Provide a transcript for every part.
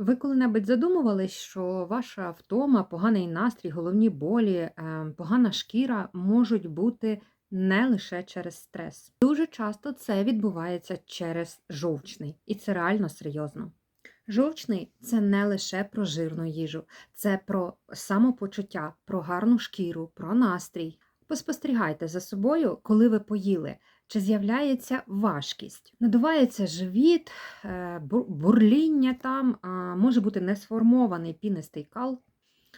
Ви коли-небудь задумувались, що ваша втома, поганий настрій, головні болі, е, погана шкіра можуть бути не лише через стрес. Дуже часто це відбувається через жовчний, і це реально серйозно. Жовчний це не лише про жирну їжу, це про самопочуття, про гарну шкіру, про настрій. Поспостерігайте за собою, коли ви поїли, чи з'являється важкість, надувається живіт, е, бурління там, може бути несформований пінистий кал.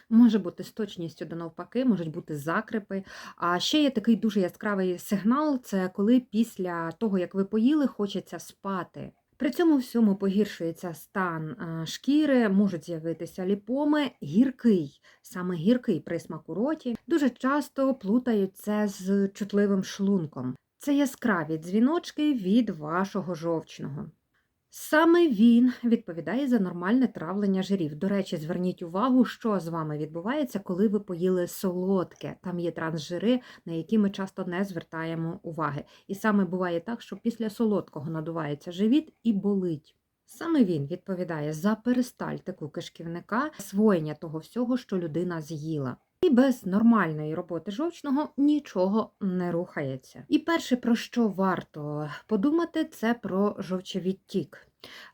Може бути з точністю до навпаки, можуть бути закрипи. А ще є такий дуже яскравий сигнал: це коли після того, як ви поїли, хочеться спати. При цьому всьому погіршується стан е, шкіри, можуть з'явитися ліпоми, гіркий, саме гіркий присмак у роті. Дуже часто плутають це з чутливим шлунком. Це яскраві дзвіночки від вашого жовчного. Саме він відповідає за нормальне травлення жирів. До речі, зверніть увагу, що з вами відбувається, коли ви поїли солодке. Там є трансжири, на які ми часто не звертаємо уваги. І саме буває так, що після солодкого надувається живіт і болить. Саме він відповідає за перистальтику кишківника, освоєння того всього, що людина з'їла. І без нормальної роботи жовчного нічого не рухається. І перше, про що варто подумати, це про жовчовідтік.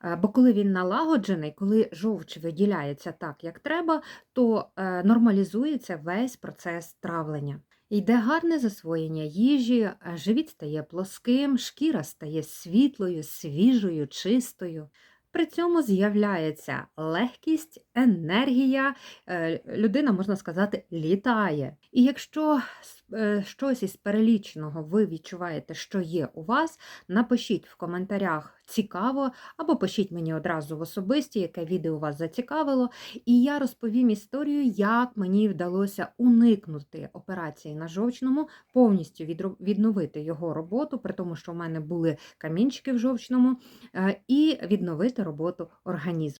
Е, Бо коли він налагоджений, коли жовч виділяється так, як треба, то е, нормалізується весь процес травлення. Йде гарне засвоєння їжі, е, живіт стає плоским, шкіра стає світлою, свіжою, чистою. При цьому з'являється легкість, енергія, е, людина, можна сказати, літає. І якщо щось із переліченого ви відчуваєте, що є у вас, напишіть в коментарях цікаво, або пишіть мені одразу в особисті, яке відео вас зацікавило, і я розповім історію, як мені вдалося уникнути операції на жовчному, повністю відновити його роботу, при тому, що в мене були камінчики в жовчному, е, і відновити роботу організму.